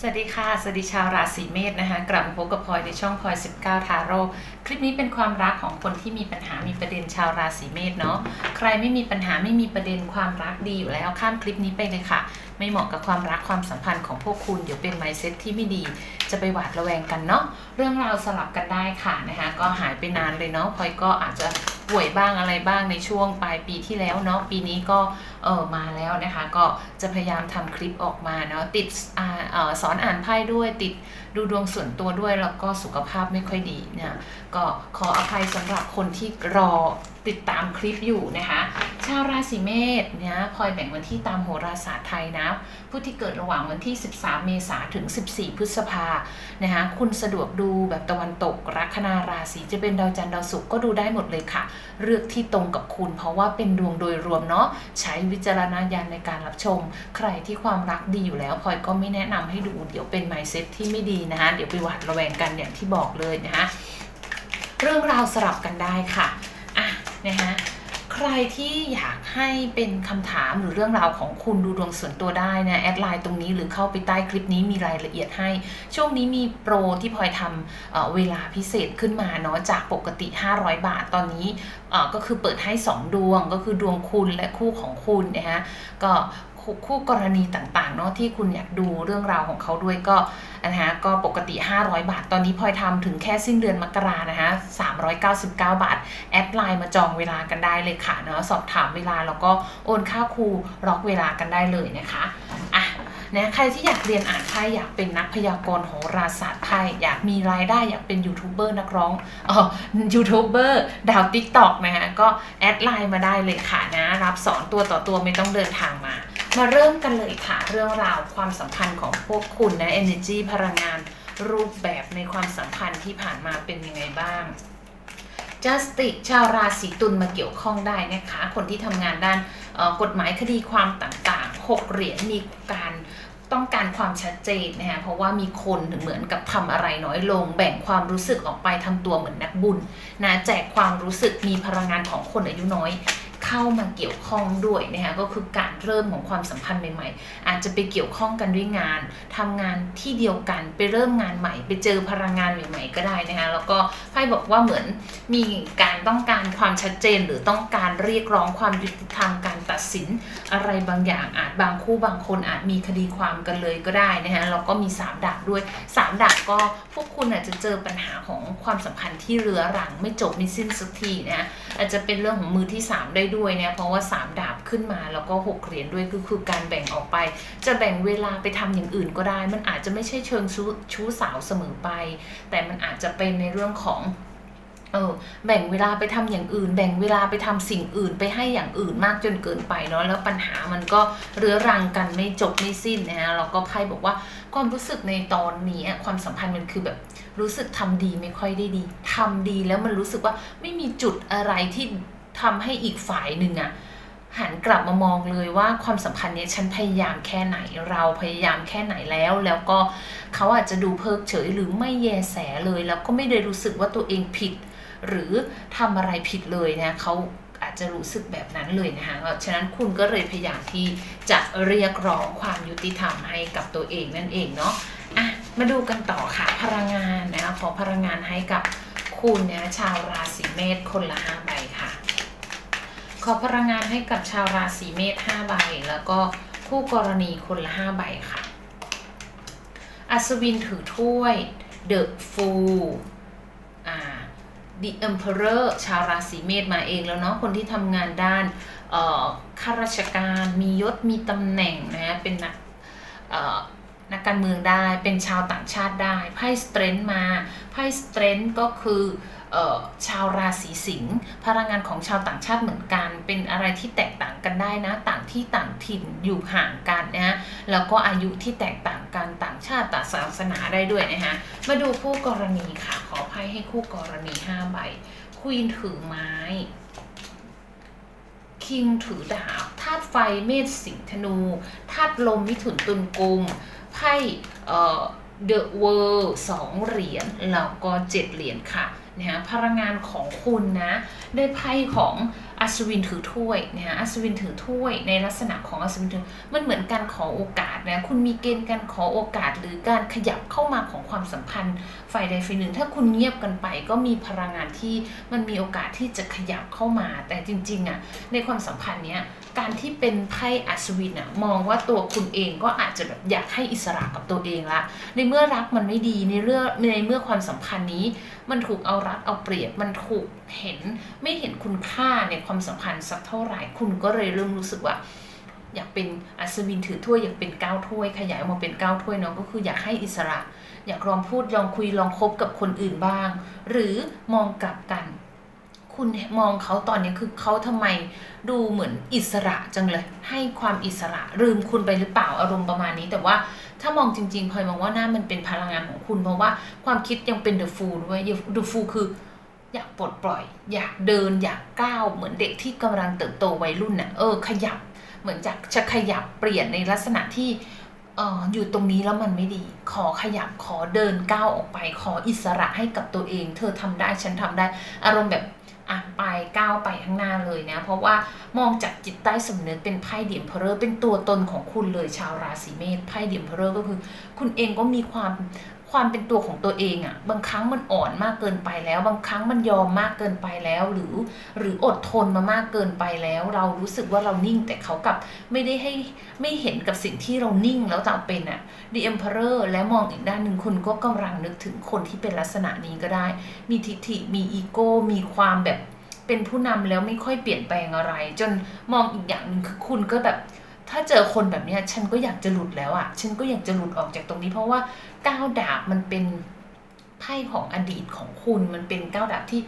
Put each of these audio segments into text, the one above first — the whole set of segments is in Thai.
สวัสดีค่ะ สวัสดีชาวราศีเมษนะคะ กลับมาพบกับพลอยในช่องพลอย 19 ทาโร่คลิปนี้เป็นความรักของคนที่มีปัญหามีประเด็นชาวราศีเมษเนาะใครไม่มีปัญหาไม่มีประเด็นความรักดีอยู่แล้วข้ามคลิปนี้ไปเลยค่ะ ไม่เหมาะกับความรักความสัมพันธ์ของพวกคุณเดี๋ยวเป็นไมเซ็ตที่ไม่ดี จะไปหวาดระแวงกันเนาะเรื่องราวสลับกันได้ค่ะนะคะก็หายไปนานเลยเนาะพลอยก็อาจจะ ป่วยบ้างอะไรบ้างในช่วงปลายปีที่แล้วเนาะปีนี้ก็เออมาแล้วนะคะ ก็จะพยายามทำคลิปออกมาเนาะติดอ่าเอ่อสอนอ่านไพ่ด้วยติด ดูดวงส่วนตัวด้วยแล้วก็สุขภาพไม่ค่อยดีเนะก็ขออภัยสำหรับคนที่รอติดตามคลิปอยู่นะคะ ชาวราศีเมษเนี่ยพลอยแบ่งวันที่ตามโหราศาสตร์ไทยนะ ผู้ที่เกิดระหว่างวันที่ 13 เมษาถึง 14 พฤษภานะคะคุณสะดวกดูแบบตะวันตกลัคนาราศีจะเป็นดาวจันทร์ดาวศุกร์ก็ดูได้หมดเลยค่ะ เลือกที่ตรงกับคุณเพราะว่าเป็นดวงโดยรวมเนาะใช้วิจารณญาณในการรับชม ใครที่ความรักดีอยู่แล้วพลอยก็ไม่แนะนำให้ดูเดี๋ยวเป็นไมเซ็ตที่ไม่ดีนะคะเดี๋ยวไปหวาดระแวงกันอย่างที่บอกเลยนะคะเรื่องราวสลับกันได้ค่ะอะนะคะใครที่อยากให้เป็นคำถามหรือเรื่องราวของคุณดูดวงส่วนตัวได้นะแอดไลน์ตรงนี้หรือเข้าไปใต้คลิปนี้มีรายละเอียดให้ ช่วงนี้มีโปรที่พลอยทำเเวลาพิเศษขึ้นมาเนาะจากปกติ 500 บาทตอนนี้ก็คือเปิดให้ 2 ดวงก็คือดวงคุณและคู่ของคุณนะฮะก็ คู่กรณีต่างๆเนาะที่คุณอยากดูเรื่องราวของเขาด้วยก็นะฮะก็ปกติ 500 บาท ตอนนี้พลอยทำถึงแค่สิ้นเดือนมกรานะคะ399 บาท แอดไลน์มาจองเวลากันได้เลยค่ะเนาะสอบถามเวลาแล้วก็โอนค่าครูล็อกเวลากันได้เลยนะคะอะนะใครที่อยากเรียนอ่านไพ่อยากเป็นนักพยากรณ์โหราศาสตร์ไพ่อยากมีรายได้อยากเป็นยูทูบเบอร์นักร้องอ๋อยูทูบเบอร์ดาวติ๊กต็อกนะฮะก็แอดไลน์มาได้เลยค่ะนะ รับสอนตัวต่อตัวไม่ต้องเดินทางมา มาเริ่มกันเลยค่ะ เรื่องราวความสัมพันธ์ของพวกคุณนะ energy พลังงานรูปแบบในความสัมพันธ์ที่ผ่านมาเป็นยังไงบ้าง justice ชาวราศีตุลมาเกี่ยวข้องได้นะคะ คนที่ทำงานด้านกฎหมายคดีความต่างๆ 6 เหรียญมีการต้องการความชัดเจนนะคะเพราะว่ามีคนเหมือนกับทำอะไรน้อยลง แบ่งความรู้สึกออกไปทำตัวเหมือนนักบุญนะแจกความรู้สึกมีพลังงานของคนอายุน้อย เข้ามาเกี่ยวข้องด้วยนะคะก็คือการเริ่มของความสัมพันธ์ใหม่ๆ อาจจะไปเกี่ยวข้องกันด้วยงานทำงานที่เดียวกันไปเริ่มงานใหม่ ไปเจอพลังงานใหม่ ๆ ก็ได้นะคะแล้วก็ไพ่บอกว่าเหมือนมีการต้องการความชัดเจน หรือต้องการเรียกร้องความยุติธรรมการตัดสินอะไรบางอย่างอาจบางคู่บางคนอาจมีคดีความกันเลยก็ได้นะคะแล้วก็มีสามดาบด้วยสามดาบก็พวกคุณอาจจะเจอปัญหาของความสัมพันธ์ที่เรื้อรังไม่จบไม่สิ้นสักทีนะอาจจะเป็นเรื่องของมือที่ 3 ได้ด้วยเนี่ยเพราะว่า 3 ดาบขึ้นมาแล้วก็ 6 เหรียญด้วยก็คือการแบ่งออกไป จะแบ่งเวลาไปทำอย่างอื่นก็ได้ มันอาจจะไม่ใช่เชิงชู้ชู้สาวเสมอไป แต่มันอาจจะเป็นในเรื่องของเออแบ่งเวลาไปทำอย่างอื่น แบ่งเวลาไปทำสิ่งอื่นไปให้อย่างอื่นมากจนเกินไปเนาะแล้วปัญหามันก็เรื้อรังกันไม่จบไม่สิ้นนะฮะแล้วก็ไพ่บอกว่าความรู้สึกในตอนนี้ความสัมพันธ์มันคือแบบรู้สึกทำดีไม่ค่อยได้ดีทำดีแล้วมันรู้สึกว่าไม่มีจุดอะไรที่ ทำให้อีกฝ่ายหนึ่งอะหันกลับมามองเลยว่าความสัมพันธ์เนี้ยฉันพยายามแค่ไหนเราพยายามแค่ไหนแล้ว แล้วก็เขาอาจจะดูเพิกเฉยหรือไม่แยแสเลย แล้วก็ไม่ได้รู้สึกว่าตัวเองผิด หรือทำอะไรผิดเลยนะเขาอาจจะรู้สึกแบบนั้นเลยนะคะเพราะฉะนั้นคุณก็เลยพยายามที่จะเรียกร้องความยุติธรรมให้กับตัวเองนั่นเองเนาะอะมาดูกันต่อค่ะพลังงานนะคะขอพลังงานให้กับคุณนะชาวราศีเมษคนละห้าใบค่ะ ขอพลังงานให้กับชาวราศีเมษห้าใบ แล้วก็คู่กรณีคนละห้าใบค่ะ อัศวินถือถ้วย The Fool อ่า The Emperor ชาวราศีเมษมาเองแล้วเนาะคนที่ทำงานด้านเอ่อข้าราชการมียศมีตำแหน่งนะเป็นนักเอ่อนักการเมืองได้เป็นชาวต่างชาติได้ไพ่สเตรน g ์มาไพ่สเตรน g ์ก็คือ ชาวราศีสิงห์พลังงานของชาวต่างชาติเหมือนกัน เป็นอะไรที่แตกต่างกันได้นะ ต่างที่ต่างถิ่นอยู่ห่างกันนะแล้วก็อายุที่แตกต่างกันต่างชาติต่างศาสนาได้ด้วยนะคะมาดูคู่กรณีค่ะขอไพ่ให้คู่กรณี5ใบควีนถือไม้คิงถือดาบธาตุไฟเมษสิงห์ธนูธาตุลมมิถุนตุลกุมไพ่เอ่อเดอะเวิร์สองเหรียญแล้วก็เจ็ดเหรียญค่ะ นะฮะพลังงานของคุณนะได้ไพ่ของอัศวินถือถ้วยนะฮะอัศวินถือถ้วย ในลักษณะของอัศวินถือมันเหมือนการขอโอกาสนะคุณมีเกณฑ์การขอโอกาสหรือการขยับเข้ามาของความสัมพันธ์ฝ่ายใดฝ่ายหนึ่ง ถ้าคุณเงียบกันไปก็มีพลังงานที่มันมีโอกาสที่จะขยับเข้ามา แต่จริงๆอะในความสัมพันธ์เนี้ยการที่เป็นไพ่อัศวินอะมองว่าตัวคุณเองก็อาจจะแบบอยากให้อิสระกับตัวเองละในเมื่อรักมันไม่ดีในเรื่องในเมื่อความสัมพันธ์นี้มันถูกเอารัดเอาเปรียบ มันถูกเห็นไม่เห็นคุณค่าในความสัมพันธ์สักเท่าไหร่ คุณก็เลยเริ่มรู้สึกว่าอยากเป็นอัศวินถือถ้วยอยากเป็นก้าวถ้วย ขยายออกมาเป็นก้าวถ้วยเนาะก็คืออยากให้อิสระ อยากลองพูดลองคุยลองคบกับคนอื่นบ้าง หรือมองกลับกัน คุณมองเขาตอนนี้คือเขาทำไมดูเหมือนอิสระจังเลย ให้ความอิสระลืมคุณไปหรือเปล่าอารมณ์ประมาณนี้แต่ว่า ถ้ามองจริงๆพลอยมองว่าหน่ามันเป็นพลังงานของคุณ เพราะว่าความคิดยังเป็นเดอะฟูด้วยเดอะฟูลคืออยากปลดปล่อย อยากเดินอยากก้าวเหมือนเด็กที่กำลังเติบโตวัยรุ่นน่ะเออขยับ เหมือนจะจะขยับเปลี่ยนในลักษณะที่อออยู่ตรงนี้แล้วมันไม่ดี ขอขยับขอเดินก้าวออกไป ขออิสระให้กับตัวเอง เธอทำได้ฉันทำได้ อารมณ์แบบ อะไปก้าวไปข้างหน้าเลยนะ เพราะว่ามองจากจิตใต้สำนึกเป็นไพ่เดียมเพอเรอเป็นตัวตนของคุณเลยชาวราศีเมษไพ่เดียมเพลอก็คือ คุณเองก็มีความ ความเป็นตัวของตัวเองอะ่ะบางครั้งมันอ่อนมากเกินไปแล้ว บางครั้งมันยอมมากเกินไปแล้ว หรือหรืออดทนมามากเกินไปแล้ว เรารู้สึกว่าเรานิ่งแต่เขากับไม่ได้ให้ไม่เห็นกับสิ่งที่เรานิ่งแล้วจะเป็นอะ่ะ The Emperor และมองอีกด้านหนึ่งคุณก็กำลังนึกถึงคนที่เป็นลักษณะนี้ก็ได้ มีทิฐิมีอีโก้ มีความแบบเป็นผู้นำแล้วไม่ค่อยเปลี่ยนแปลงอะไร จนมองอีกอย่างหนึ่งคือคุณก็แบบถ้าเจอคนแบบเนี้ยฉันก็อยากจะหลุดแล้วอะ่ะ ฉันก็อยากจะหลุดออกจากตรงนี้เพราะว่า ก้าวดาบมันเป็นไพ่ของอดีตของคุณ มันเป็นก้าวดาบที่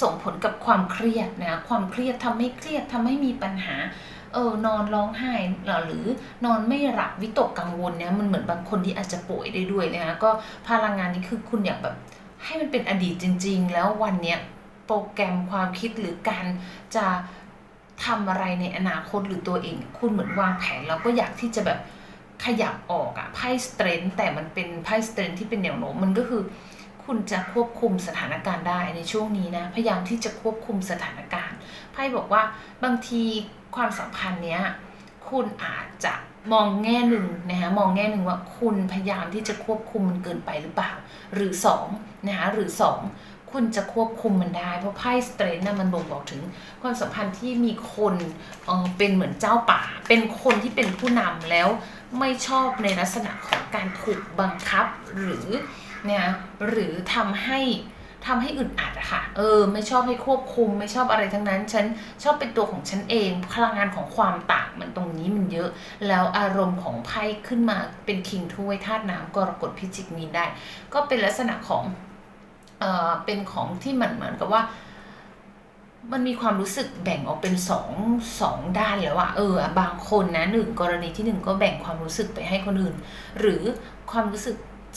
ส่งผลกับความเครียดนะความเครียดทำให้เครียดทำให้มีปัญหาเออนอนร้องไห้หรือนอนไม่หลับวิตกกังวลเนี่ยมันเหมือนบางคนที่อาจจะป่วยได้ด้วยนะคะก็พลังงานนี้คือคุณอยากแบบให้มันเป็นอดีตจริง ๆ แล้ววันเนี้ยโปรแกรมความคิดหรือการจะทำอะไรในอนาคตหรือตัวเอง คุณเหมือนวางแผนแล้วก็อยากที่จะแบบ ขยับออกอะไพ่สเตรนแต่มันเป็นไพ่สเตรนที่เป็นแนวโน้มมันก็คือ คุณจะควบคุมสถานการณ์ได้ในช่วงนี้นะ พยายามที่จะควบคุมสถานการณ์ไพ่บอกว่าบางทีความสัมพันธ์เนี้ยคุณอาจจะมองแง่หนึ่งนะคะมองแง่หนึ่งว่าคุณพยายามที่จะควบคุมมันเกินไปหรือเปล่า หรือสองนะคะหรือสอง คุณจะควบคุมมันได้ เพราะไพ่สเตรนน่ะมันบ่งบอกถึงความสัมพันธ์ที่มีคนเออเป็นเหมือนเจ้าป่า เป็นคนที่เป็นผู้นำแล้วไม่ชอบในลักษณะของการถูกบังคับหรือเนี่ยหรือทำให้ทำให้อึดอัดอะค่ะ เออ ไม่ชอบให้ควบคุม ไม่ชอบอะไรทั้งนั้น ฉันชอบเป็นตัวของฉันเอง พลังงานของความต่างมันตรงนี้มันเยอะ แล้วอารมณ์ของไพ่ขึ้นมาเป็นคิงถ้วยธาตุน้ำกรกฎพิจิกมีนได้ ก็เป็นลักษณะของ เอ่อเป็นของที่มันเหมือนกับว่า มันมีความรู้สึกแบ่งออกเป็นสองสองด้านแล้วอะเออ บางคนนะหนึ่งกรณีที่หนึ่งก็แบ่งความรู้สึกไปให้คนอื่น หรือความรู้สึก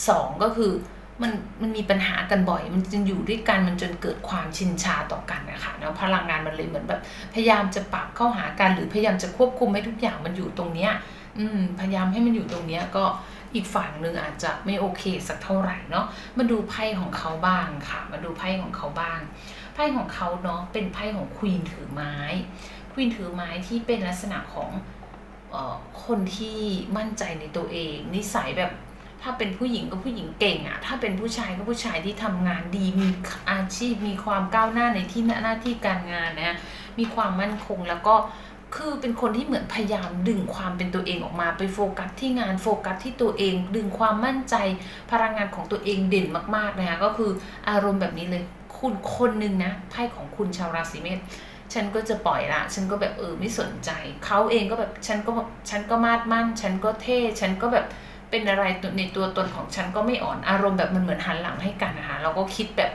สองก็คือมันมันมีปัญหากันบ่อย มันจึงอยู่ด้วยกันมันจนเกิดความชินชาต่อกันนะคะเนาะพลังงานมันเลยเหมือนแบบพยายามจะปรับเข้าหากันหรือพยายามจะควบคุมให้ทุกอย่างมันอยู่ตรงเนี้ย อืมพยายามให้มันอยู่ตรงเนี้ยก็ อีกฝั่งหนึ่งอาจจะไม่โอเคสักเท่าไหร่เนาะมาดูไพ่ของเขาบ้างค่ะ มาดูไพ่ของเขาบ้าง ไพ่ของเขาเนาะเป็นไพ่ของควีนถือไม้ ควีนถือไม้ที่เป็นลักษณะของออคนที่มั่นใจในตัวเอง นิสัยแบบถ้าเป็นผู้หญิงก็ผู้หญิงเก่งอะถ้าเป็นผู้ชายก็ผู้ชายที่ทำงานดีมีอาชีพมีความก้าวหน้าในที่หน้าที่การงานนะมีความมั่นคงแล้วก็ คือเป็นคนที่เหมือนพยายามดึงความเป็นตัวเองออกมาไปโฟกัสที่งานโฟกัสที่ตัวเอง ดึงความมั่นใจพลังงานของตัวเองเด่นมากๆนะคะก็คืออารมณ์แบบนี้เลย คุณคนหนึ่งนะไพ่ของคุณชาวราศีเมษฉันก็จะปล่อยละ ฉันก็แบบเออไม่สนใจ เขาเองก็แบบฉันก็ฉันก็มาดมั่น ฉันก็เท่ ฉันก็แบบเป็นอะไรในตัวตนของฉันก็ไม่อ่อน อารมณ์แบบมันเหมือนหันหลังให้กันนะคะเราก็คิดแบบ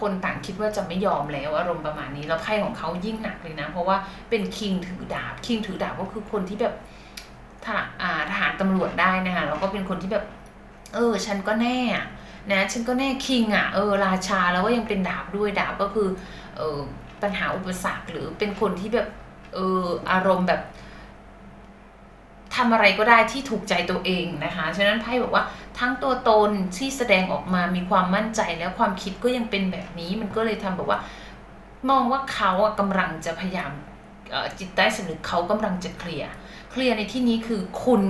คนต่างคิดว่าจะไม่ยอมแล้วอารมณ์ประมาณนี้แล้วไพ่ของเขายิ่งหนักเลยนะ เพราะว่าเป็นคิงถือดาบคิงถือดาบก็คือคนที่แบบทหารตำรวจได้นะคะแล้วก็เป็นคนที่แบบ เออ ฉันก็แน่นะฉันก็แน่คิงอะเออราชาแล้วก็ยังเป็นดาบด้วยดาบก็คือเออปัญหาอุปสรรคหรือเป็นคนที่แบบเอออารมณ์แบบ ทำอะไรก็ได้ที่ถูกใจตัวเองนะคะ ฉะนั้นไพ่บอกว่าทั้งตัวตนที่แสดงออกมามีความมั่นใจแล้วความคิดก็ยังเป็นแบบนี้ มันก็เลยทำแบบว่า มองว่าเขาอะกำลังจะพยายามจิตใต้สำนึกเขากำลังจะเคลียร์ เคลียร์ในที่นี้คือคุณ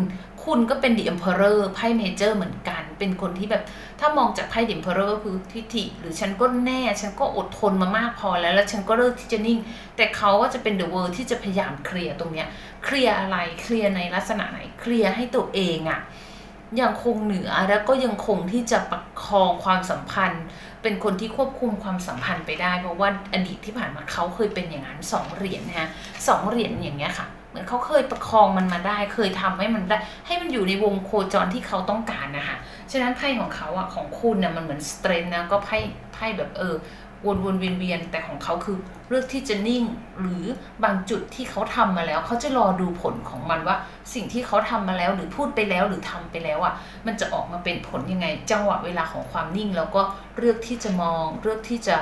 คุณก็เป็น The Emperor ไพ่เมเจอร์เหมือนกัน เป็นคนที่แบบถ้ามองจากไพ่ The Emperor ก็คือทิฐิหรือฉันก็แน่ ฉันก็อดทนมามากพอแล้ว แล้วฉันก็เลิกที่จะนิ่ง แต่เขาก็จะเป็น The World ที่จะพยายามเคลียร์ตรงเนี้ยเคลียร์อะไรเคลียร์ในลักษณะไหนเคลียร์ให้ตัวเองอะยังคงเหนือแล้วก็ยังคงที่จะประคองความสัมพันธ์ เป็นคนที่ควบคุมความสัมพันธ์ไปได้ เพราะว่าอดีตที่ผ่านมาเขาเคยเป็นอย่างนั้นสองเหรียญนะฮะสองเหรียญอย่างเงี้ยค่ะ เหมือนเขาเคยประคองมันมาได้ เคยทำให้มันได้ ให้มันอยู่ในวงโคจรที่เขาต้องการนะคะฉะนั้นไพ่ของเขาอะของคุณน่ะมันเหมือนสเตรนนะก็ไพ่ไพ่แบบเออวนวนเวียนเวียนแต่ของเขาคือเลือกที่จะนิ่ง หรือบางจุดที่เขาทำมาแล้ว เขาจะรอดูผลของมันว่า สิ่งที่เขาทำมาแล้วหรือพูดไปแล้วหรือทำไปแล้วอะมันจะออกมาเป็นผลยังไงจังหวะเวลาของความนิ่ง แล้วก็เลือกที่จะมอง เลือกที่จะ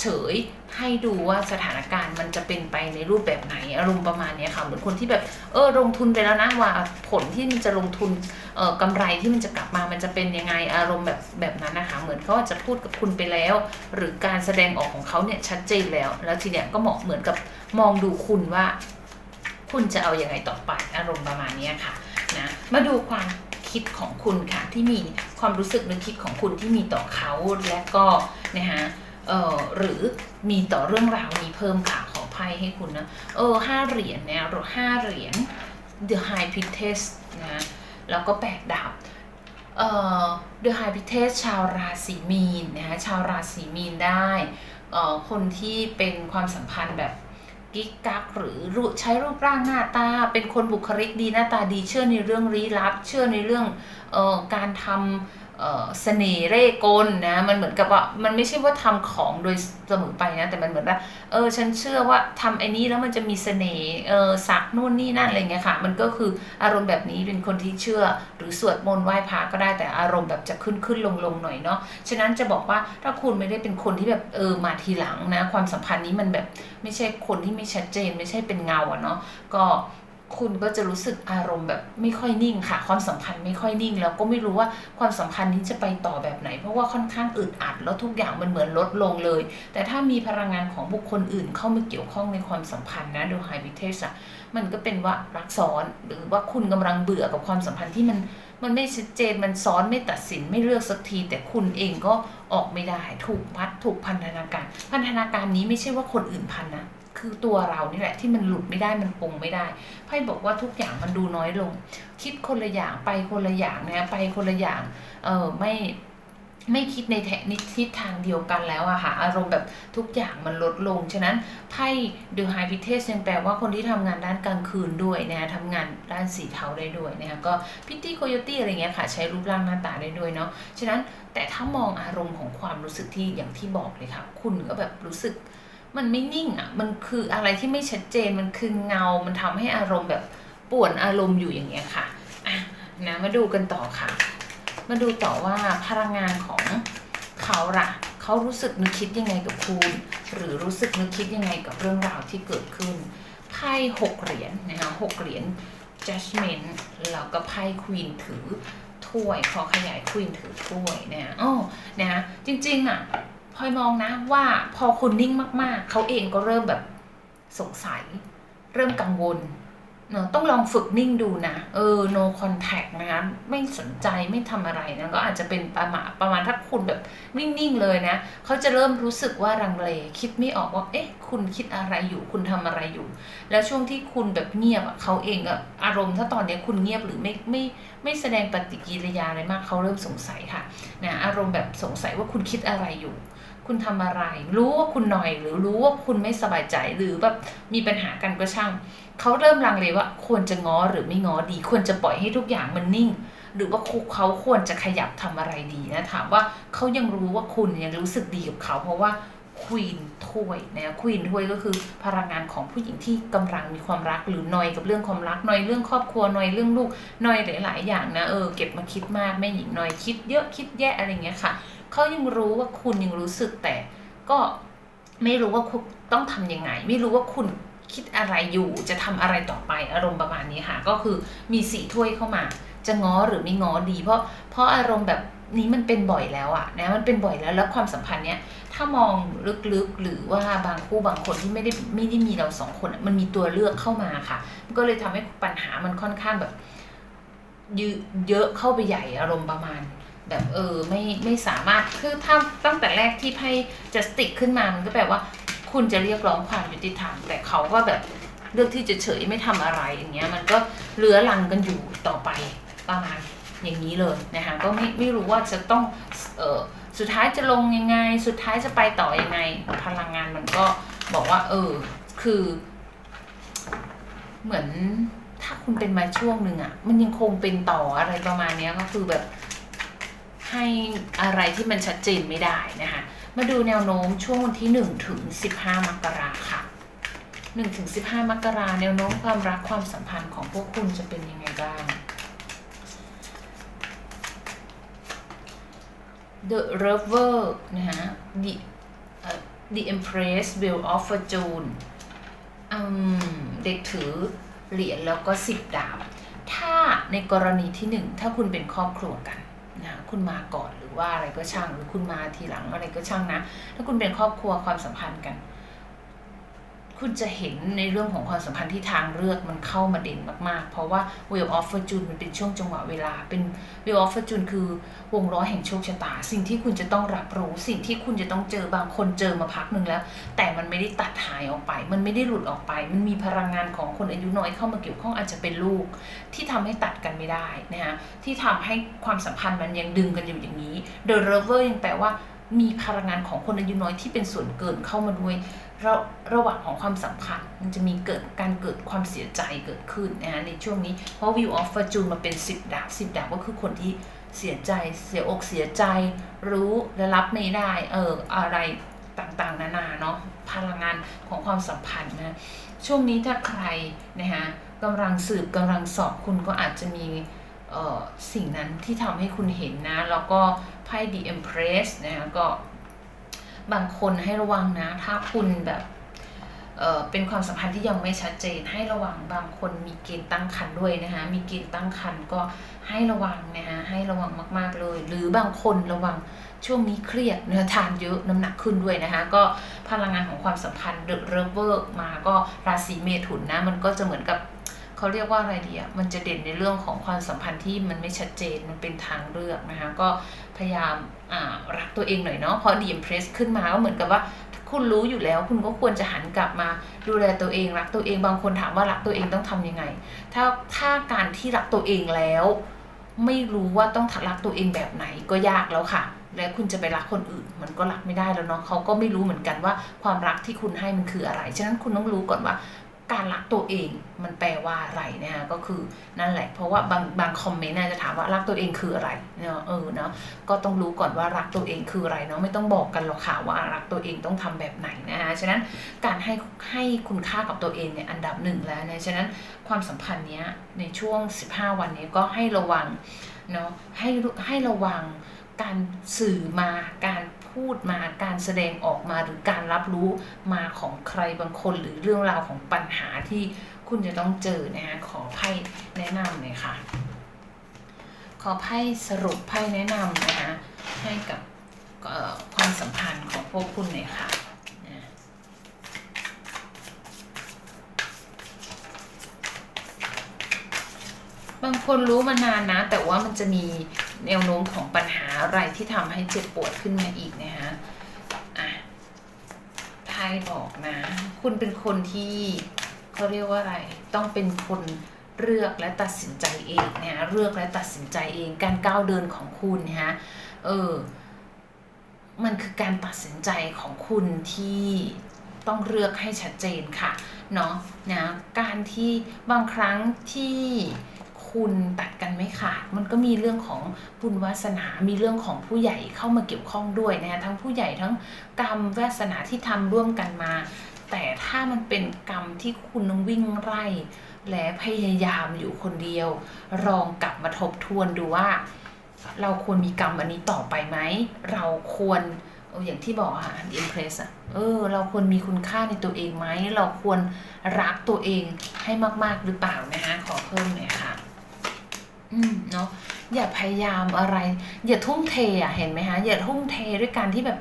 เฉย ให้ดูว่าสถานการณ์มันจะเป็นไปในรูปแบบไหนอารมณ์ประมาณนี้ค่ะเหมือนคนที่แบบเออลงทุนไปแล้วนะว่าผลที่มันจะลงทุนเออกำไรที่มันจะกลับมามันจะเป็นยังไงอารมณ์แบบแบบนั้นนะคะ เหมือนเขาอาจจะพูดกับคุณไปแล้ว หรือการแสดงออกของเขาเนี่ยชัดเจนแล้ว แล้วทีเนี้ยก็เหมาะเหมือนกับมองดูคุณว่า คุณจะเอาอยัางไงต่อไปอารมณ์ประมาณนี้ค่ะนะมาดูความคิดของคุณค่ะที่มีความรู้สึกนึกคิดของคุณที่มีต่อเขาและก็นะคะ เออหรือมีต่อเรื่องราวนี้เพิ่มค่ะขอไพ่ให้คุณนะ เออห้าเหรียญเนี่ยห้าเหรียญ The High Priestess นะ แล้วก็แปดดาบเอ่อ The High Priestess ชาวราศีมีนนะคะชาวราศีมีนได้เอ่อคนที่เป็นความสัมพันธ์แบบกิ๊กกักหรือรใช้รูปร่างหน้าตา เป็นคนบุคลิกดีหน้าตาดีเชื่อในเรื่องลี้ลับ เชื่อในเรื่องเอ่อการทำ เสน่ห์เร่กลนะ มันเหมือนกับว่ามันไม่ใช่ว่าทำของโดยเสมอไปนะ แต่มันเหมือนว่าเออฉันเชื่อว่าทำไอ้นี้แล้วมันจะมีเสน่ห์เออสักนู่นนี่นั่นอะไรเงี้ยค่ะ มันก็คืออารมณ์แบบนี้เป็นคนที่เชื่อ หรือสวดมนต์ไหว้พระก็ได้แต่อารมณ์แบบจะขึ้นขึ้นลงลงหน่อยเนาะฉะนั้นจะบอกว่าถ้าคุณไม่ได้เป็นคนที่แบบเออมาทีหลังนะ ความสัมพันธ์นี้มันแบบไม่ใช่คนที่ไม่ชัดเจน ไม่ใช่เป็นเงาอะเนาะก็ คุณก็จะรู้สึกอารมณ์แบบไม่ค่อยนิ่งค่ะ ความสัมพันธ์ไม่ค่อยนิ่ง แล้วก็ไม่รู้ว่าความสัมพันธ์นี้จะไปต่อแบบไหน เพราะว่าค่อนข้างอึดอัดแล้วทุกอย่างมันเหมือนลดลงเลย แต่ถ้ามีพลังงานของบุคคลอื่นเข้ามาเกี่ยวข้องในความสัมพันธ์นะโดยไฮบิเทสอะมันก็เป็นว่ารักซ้อนหรือว่าคุณกำลังเบื่อกับความสัมพันธ์ที่มันมันไม่ชัดเจนมันซ้อนไม่ตัดสินไม่เลือกสักที แต่คุณเองก็ออกไม่ได้ถูกพัดถูกพันธนาการ พันธนาการนี้ไม่ใช่ว่าคนอื่นพันนะ คือตัวเรานี่แหละที่มันหลุดไม่ได้มันปรุงไม่ได้ไพ่บอกว่าทุกอย่างมันดูน้อยลง คิดคนละอย่างไปคนละอย่างนะไปคนละอย่างเออไม่ไม่คิดในแทนิทิศทางเดียวกันแล้วอะค่ะ อารมณ์แบบทุกอย่างมันลดลง ฉะนั้นไพ่เดอะไฮพิเทสยังแปลว่าคนที่ทำงานด้านกลางคืนด้วยนะทำงานด้านสีเทาได้ด้วยนะคะก็พิตตี้โคโยตี้อะไรเงี้ยค่ะ ใช้รูปร่างหน้าตาได้ด้วยเนาะฉะนั้นแต่ถ้ามองอารมณ์ของความรู้สึกที่อย่างที่บอกเลยค่ะ คุณก็แบบรู้สึก มันไม่นิ่งอะ มันคืออะไรที่ไม่ชัดเจน มันคือเงา มันทำให้อารมณ์แบบป่วนอารมณ์อยู่อย่างเงี้ยค่ะอะนะมาดูกันต่อค่ะ มาดูต่อว่าพลังงานของเขาล่ะ เขารู้สึกนึกคิดยังไงกับคุณ หรือรู้สึกนึกคิดยังไงกับเรื่องราวที่เกิดขึ้น ไพ่หกเหรียญนะคะหกเหรียญ judgment แล้วก็ไพ่ควีนถือถ้วย ขอขยายควีนถือถ้วยนะอ๋อนะจริงๆอะ พลอยมองนะว่าพอคุณนิ่งมากๆ เขาเองก็เริ่มแบบสงสัย เริ่มกังวลเนอะต้องลองฝึกนิ่งดูนะ เออ no contact นะคะไม่สนใจไม่ทำอะไรนะก็อาจจะเป็นประมาณประมาณถ้าคุณแบบนิ่งๆเลยนะ เขาจะเริ่มรู้สึกว่ารังเล คิดไม่ออกว่า เอ๊ะ คุณคิดอะไรอยู่ คุณทำอะไรอยู่ แล้วช่วงที่คุณแบบเงียบเขาเองอะอารมณ์ถ้าตอนนี้คุณเงียบหรือไม่ไม่ไม่แสดงปฏิกิริยาอะไรมากเขาเริ่มสงสัยค่ะนะอารมณ์แบบสงสัยว่าคุณคิดอะไรอยู่ คุณทำอะไร รู้ว่าคุณหน่อยหรือรู้ว่าคุณไม่สบายใจหรือแบบมีปัญหากันก็ช่างเขาเริ่มลังเลว่าควรจะง้อหรือไม่ง้อดี ควรจะปล่อยให้ทุกอย่างมันนิ่ง หรือว่าเขาควรจะขยับทำอะไรดีนะถามว่าเขายังรู้ว่าคุณยังรู้สึกดีกับเขา เพราะว่าควีนถ้วยนะควีนถ้วยก็คือพลังงานของผู้หญิงที่กำลังมีความรักหรือนอยกับเรื่องความรักนอยเรื่องครอบครัวนอยเรื่องลูกนอยหลาย ๆ อย่างนะเออเก็บมาคิดมากแม่หญิงนอยคิดเยอะคิดแยะอะไรเงี้ยค่ะ เขายังรู้ว่าคุณยังรู้สึกแต่ ก็ไม่รู้ว่าคุณต้องทำยังไง ไม่รู้ว่าคุณคิดอะไรอยู่จะทำอะไรต่อไปอารมณ์ประมาณนี้ค่ะ ก็คือมีสีถ้วยเข้ามา จะง้อหรือไม่ง้อดี เพราะเพราะอารมณ์แบบนี้มันเป็นบ่อยแล้วอะนะมันเป็นบ่อยแล้วแล้วความสัมพันธ์เนี้ยถ้ามองลึกๆหรือว่าบางคู่บางคนที่ไม่ได้ไม่ได้มีเราสองคนมันมีตัวเลือกเข้ามาค่ะ มันก็เลยทำให้ปัญหามันค่อนข้างแบบเยอะเข้าไปใหญ่อารมณ์ประมาณ แบบเออไม่ไม่สามารถคือถ้าตั้งแต่แรกที่ไพ่จะสติกขึ้นมามันก็แปลว่า คุณจะเรียกร้องความยุติธรรมแต่เขาก็แบบเลือกที่จะเฉยไม่ทำอะไรอย่างเงี้ย มันก็เลื้อรังกันอยู่ต่อไปประมาณอย่างนี้เลยนะคะก็ไม่ไม่รู้ว่าจะต้องเออสุดท้ายจะลงยังไง สุดท้ายจะไปต่อยังไง พลังงานมันก็บอกว่า เออ คือ เหมือนถ้าคุณเป็นมาช่วงหนึ่งอะมันยังคงเป็นต่ออะไรประมาณเนี้ยก็คือแบบ ให้อะไรที่มันชัดเจนไม่ได้นะคะ มาดูแนวโน้มช่วงวันที่ 1 ถึง 15 มกราค่ะ 1 ถึง 15 มกราแนวโน้มความรักความสัมพันธ์ของพวกคุณจะเป็นยังไงบ้าง The Lover นะฮะ The เอ่อ The Empress Wheel of Fortune อืมเด็กถือเหรียญแล้วก็สิบดาบ ถ้าในกรณีที่หนึ่งถ้าคุณเป็นครอบครัวกัน คุณมาก่อน หรือว่าอะไรก็ช่างหรือคุณมาทีหลังอะไรก็ช่างนะ ถ้าคุณเป็นครอบครัวความสัมพันธ์กัน คุณจะเห็นในเรื่องของความสัมพันธ์ที่ทางเลือกมันเข้ามาเด่นมากๆ เพราะว่า Wheel of Fortune มันเป็นช่วงจังหวะเวลา เป็น Wheel of Fortune คือวงล้อแห่งโชคชะตา สิ่งที่คุณจะต้องรับรู้ สิ่งที่คุณจะต้องเจอบางคนเจอมาพักหนึ่งแล้ว แต่มันไม่ได้ตัดหายออกไป มันไม่ได้หลุดออกไป มันมีพลังงานของคนอายุน้อยเข้ามาเกี่ยวข้องอาจจะเป็นลูก ที่ทำให้ตัดกันไม่ได้นะฮะที่ทำให้ความสัมพันธ์มันยังดึงกันอยู่อย่างนี้ The Lover ยังแปลว่า มีพลังงานของคนอายุน้อยที่เป็นส่วนเกินเข้ามาด้วยระระหว่างของความสัมพันธ์มันจะมีเกิดการเกิดความเสียใจเกิดขึ้นนะฮะในช่วงนี้ เพราะ View of Fortune มาเป็น 10 ดาบ 10 ดาบก็คือคนที่เสียใจเสียอกเสียใจ รู้และรับไม่ได้เอออะไรต่างๆ นานาเนาะพลังงานของความสัมพันธ์นะช่วงนี้ถ้าใครนะฮะกำลังสืบกำลังสอบคุณก็อาจจะมี สิ่งนั้นที่ทำให้คุณเห็นนะ แล้วก็ไพ่ The Empress นะฮะก็บางคนให้ระวังนะ ถ้าคุณแบบเเป็นความสัมพันธ์ที่ยังไม่ชัดเจน ให้ระวังบางคนมีเกณฑ์ตั้งครรภ์ด้วยนะคะมีเกณฑ์ตั้งครรภ์ก็ให้ระวังนะฮะให้ระวังมากๆเลย หรือบางคนระวังช่วงนี้เครียดเนื้อทานเยอะน้ำหนักขึ้นด้วยนะคะก็พลังงานของความสัมพันธ์เดอะเรเวอร์มาก็ราศีเมถุนนะมันก็จะเหมือนกับ เขาเรียกว่าอะไรดีอะมันจะเด่นในเรื่องของความสัมพันธ์ที่มันไม่ชัดเจนมันเป็นทางเลือกนะคะก็พยายามารักตัวเองหน่อยเนาะเพราะดีมเพรสขึ้นมาก็เหมือนกับว่าคุณรู้อยู่แล้วคุณก็ควรจะหันกลับมาดูแลตัวเอง รักตัวเองบางคนถามว่ารักตัวเองต้องทำยังไง ถ้าถ้าการที่รักตัวเองแล้ว ไม่รู้ว่าต้องรักตัวเองแบบไหนก็ยากแล้วค่ะ และคุณจะไปรักคนอื่น มันก็รักไม่ได้แล้วเนาะเขาก็ไม่รู้เหมือนกันว่าความรักที่คุณให้มันคืออะไร ฉะนั้นคุณต้องรู้ก่อนว่า การรักตัวเองมันแปลว่าอะไรนะคะก็คือนั่นแหละ เพราะว่าบางบางคอมเมนต์น่าจะถามว่ารักตัวเองคืออะไรเนาะเออเนาะก็ต้องรู้ก่อนว่ารักตัวเองคืออะไรเนาะไม่ต้องบอกกันหรอกค่ะว่ารักตัวเองต้องทำแบบไหนนะคะฉะนั้นการให้ให้คุณค่ากับตัวเองเนี่ยอันดับหนึ่งแล้วนะฉะนั้นความสัมพันธ์เนี้ยในช่วง 15 วันนี้ก็ให้ระวังเนาะให้ให้ระวังการสื่อมาการ พูดมาการแสดงออกมาหรือการรับรู้มาของใครบางคนหรือเรื่องราวของปัญหาที่คุณจะต้องเจอนะคะขอไพ่แนะนำหน่อยค่ะ ขอไพ่สรุปไพ่แนะนำนะคะให้กับความสัมพันธ์ของพวกคุณหน่อยค่ะบางคนรู้มานานนะ แต่ว่ามันจะมี แนวโน้มของปัญหาอะไรที่ทำให้เจ็บปวดขึ้นมาอีกนะคะอะไพ่บอกนะ คุณเป็นคนที่เขาเรียกว่าอะไร ต้องเป็นคนเลือกและตัดสินใจเองนะเลือกและตัดสินใจเอง การก้าวเดินของคุณนะฮะ เออ มันคือการตัดสินใจของคุณที่ต้องเลือกให้ชัดเจนค่ะ เนาะนะ การที่บางครั้งที่ คุณตัดกันไม่ขาด มันก็มีเรื่องของบุญวาสนา มีเรื่องของผู้ใหญ่เข้ามาเกี่ยวข้องด้วยนะทั้งผู้ใหญ่ทั้งกรรมวาสนาที่ทำร่วมกันมา แต่ถ้ามันเป็นกรรมที่คุณต้องวิ่งไล่และพยายามอยู่คนเดียว ลองกลับมาทบทวนดูว่า เราควรมีกรรมอันนี้ต่อไปไหม เราควรอย่างที่บอกอะค่ะ The Empress อะเออ เราควรมีคุณค่าในตัวเองไหม เราควรรักตัวเองให้มาก ๆ หรือเปล่านะคะขอเพิ่มหน่อยค่ะ อืมเนาะอย่าพยายามอะไร อย่าทุ่มเทอะเห็นไหมฮะอย่าทุ่มเทด้วยการที่แบบ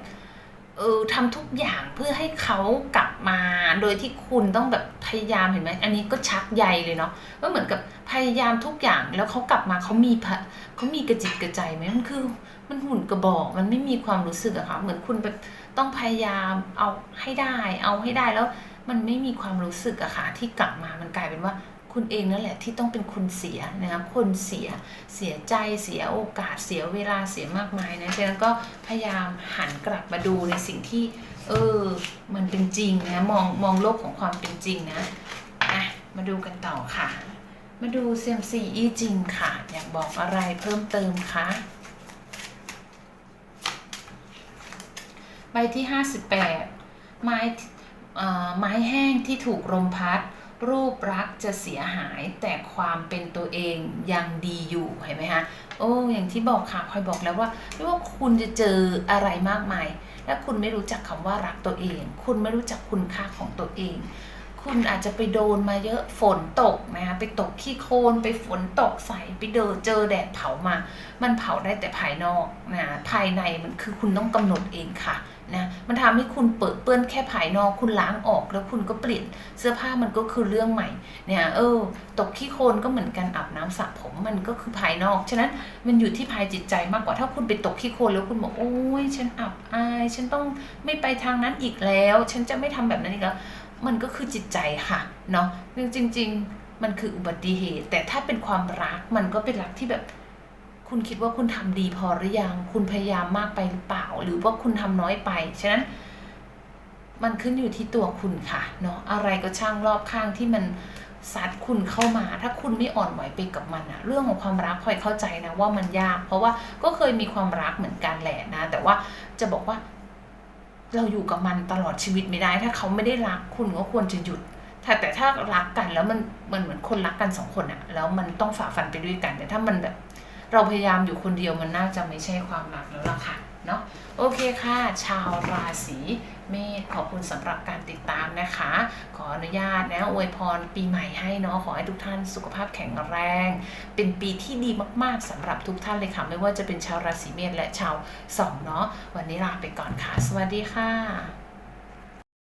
เออทำทุกอย่างเพื่อให้เขากลับมา โดยที่คุณต้องแบบพยายามเห็นไหมอันนี้ก็ชักใยเลยเนาะก็เหมือนกับพยายามทุกอย่างแล้วเขากลับมาเขามีเขามีกระจิตกระใจไหมมันคือ มันหุ่นกระบอกมันไม่มีความรู้สึกอะค่ะเหมือนคุณแบบต้องพยายามเอาให้ได้ เอาให้ได้แล้ว มันไม่มีความรู้สึกอะค่ะที่กลับมามันกลายเป็นว่า คุณเองนั่นแหละที่ต้องเป็นคนเสียนะคะคนเสียเสียใจเสียโอกาสเสียเวลาเสียมากมายนะฉะนั้นก็พยายามหันกลับมาดูในสิ่งที่ เออ มันเป็นจริงนะมองมองโลกของความเป็นจริงนะอะมาดูกันต่อค่ะ มาดูเซียมซีอีจริงค่ะ อยากบอกอะไรเพิ่มเติมคะใบที่ 58 ไม้เอ่อไม้แห้งที่ถูกลมพัด รูปรักษ์จะเสียหายแต่ความเป็นตัวเองยังดีอยู่เห็นไหมคะโอ้อย่างที่บอกค่ะพลอยบอกแล้วว่า ไม่ว่าคุณจะเจออะไรมากมาย และคุณไม่รู้จักคำว่ารักตัวเอง คุณไม่รู้จักคุณค่าของตัวเอง คุณอาจจะไปโดนมาเยอะฝนตกนะคะไปตกขี้โคลนไปฝนตกใส่ไปเดินเจอแดดเผามา มันเผาได้แต่ภายนอกนะภายในมันคือคุณต้องกำหนดเองค่ะ นะมันทำให้คุณเปิดเปื้อนแค่ภายนอกคุณล้างออกแล้วคุณก็เปลี่ยนเสื้อผ้ามันก็คือเรื่องใหม่เนี่ยเออ ตกขี้โคลนก็เหมือนกันอาบน้ำสระผมมันก็คือภายนอกฉะนั้นมันอยู่ที่ภายจิตใจมากกว่าถ้าคุณไปตกขี้โคลนแล้วคุณบอกโอ้ยฉันอับอาย ฉันต้องไม่ไปทางนั้นอีกแล้ว ฉันจะไม่ทำแบบนั้นอีกแล้วมันก็คือจิตใจค่ะเนาะจริงๆมันคืออุบัติเหตุ แต่ถ้าเป็นความรักมันก็เป็นรักที่แบบ คุณคิดว่าคุณทำดีพอหรือยัง คุณพยายามมากไปหรือเปล่า หรือว่าคุณทำน้อยไป ฉะนั้น มันขึ้นอยู่ที่ตัวคุณค่ะเนาะอะไรก็ช่างรอบข้างที่มันซัดคุณเข้ามา ถ้าคุณไม่อ่อนไหวไปกับมันอะเรื่องของความรักคอยเข้าใจนะว่ามันยาก เพราะว่าก็เคยมีความรักเหมือนกันแหละนะ แต่ว่าจะบอกว่า เราอยู่กับมันตลอดชีวิตไม่ได้ ถ้าเขาไม่ได้รักคุณก็ควรจะหยุดแต่ถ้ารักกันแล้วมันมันเหมือนคนรักกันสองคนอะแล้วมันต้องฝ่าฟันไปด้วยกัน แต่ถ้ามันแบบ เราพยายามอยู่คนเดียวมันน่าจะไม่ใช่ความรักแล้วล่ะค่ะเนาะโอเคค่ะ ชาวราศีเมษขอบคุณสำหรับการติดตามนะคะ ขออนุญาตนะอวยพรปีใหม่ให้เนาะขอให้ทุกท่านสุขภาพแข็งแรง เป็นปีที่ดีมากๆสำหรับทุกท่านเลยค่ะ ไม่ว่าจะเป็นชาวราศีเมษและชาวสองเนาะวันนี้ลาไปก่อนค่ะ สวัสดีค่ะ